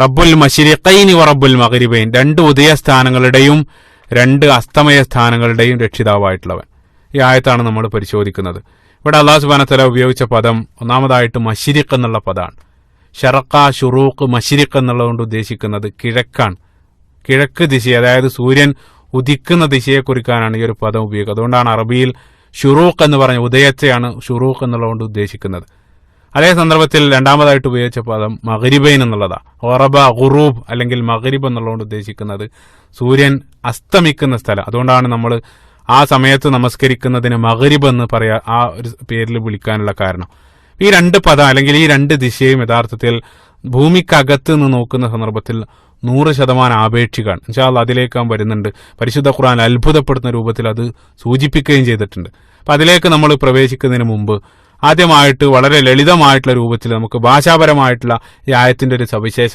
റബ്ബുൽ മഷിരിഖൈനി വ റബ്ബുൽ മകരിബൈൻ രണ്ട് ഉദയസ്ഥാനങ്ങളുടെയും രണ്ട് അസ്തമയ സ്ഥാനങ്ങളുടെയും രക്ഷിതാവായിട്ടുള്ളവൻ. ഈ ആയത്താണ് നമ്മൾ പരിശോധിക്കുന്നത്. ഇവിടെ അള്ളാഹു സുബാനത്തല ഉപയോഗിച്ച പദം ഒന്നാമതായിട്ട് മഷിരിഖ് എന്നുള്ള പദമാണ് ഷറക്ക ഷുറൂഖ് മഷിരിഖ് എന്നുള്ളതുകൊണ്ട് ഉദ്ദേശിക്കുന്നത് കിഴക്കാണ്. കിഴക്ക് ദിശ അതായത് സൂര്യൻ ഉദിക്കുന്ന ദിശയെ കുറിക്കാനാണ് ഈ ഒരു പദം ഉപയോഗിക്കുക. അതുകൊണ്ടാണ് അറബിയിൽ ഷുറൂഖ് എന്ന് പറഞ്ഞ ഉദയത്തെയാണ് ഷുറൂഖ് എന്നുള്ളതുകൊണ്ട് ഉദ്ദേശിക്കുന്നത്. അതേ സന്ദർഭത്തിൽ രണ്ടാമതായിട്ട് ഉപയോഗിച്ച പദം മകരിബൈൻ എന്നുള്ളതാണ് ഒറബ ഖുറൂബ് അല്ലെങ്കിൽ മകരിബ് എന്നുള്ളതുകൊണ്ട് ഉദ്ദേശിക്കുന്നത് സൂര്യൻ അസ്തമിക്കുന്ന സ്ഥലം. അതുകൊണ്ടാണ് നമ്മൾ ആ സമയത്ത് നമസ്കരിക്കുന്നതിന് മകരിബ് എന്ന് പറയാ ആ ഒരു പേരിൽ വിളിക്കാനുള്ള കാരണം. ഈ രണ്ട് പദം അല്ലെങ്കിൽ ഈ രണ്ട് ദിശയും യഥാർത്ഥത്തിൽ ഭൂമിക്കകത്ത് നിന്ന് നോക്കുന്ന സന്ദർഭത്തിൽ നൂറ് ശതമാനം ആപേക്ഷിക്കാണ് എന്നുവെച്ചാൽ അതിലേക്ക് വരുന്നുണ്ട്. പരിശുദ്ധ ഖുർആൻ അത്ഭുതപ്പെടുന്ന രൂപത്തിൽ അത് സൂചിപ്പിക്കുകയും ചെയ്തിട്ടുണ്ട്. അപ്പൊ അതിലേക്ക് നമ്മൾ പ്രവേശിക്കുന്നതിന് മുമ്പ് ആദ്യമായിട്ട് വളരെ ലളിതമായിട്ടുള്ള രൂപത്തിൽ നമുക്ക് ഭാഷാപരമായിട്ടുള്ള ഈ ആയത്തിന്റെ ഒരു സവിശേഷ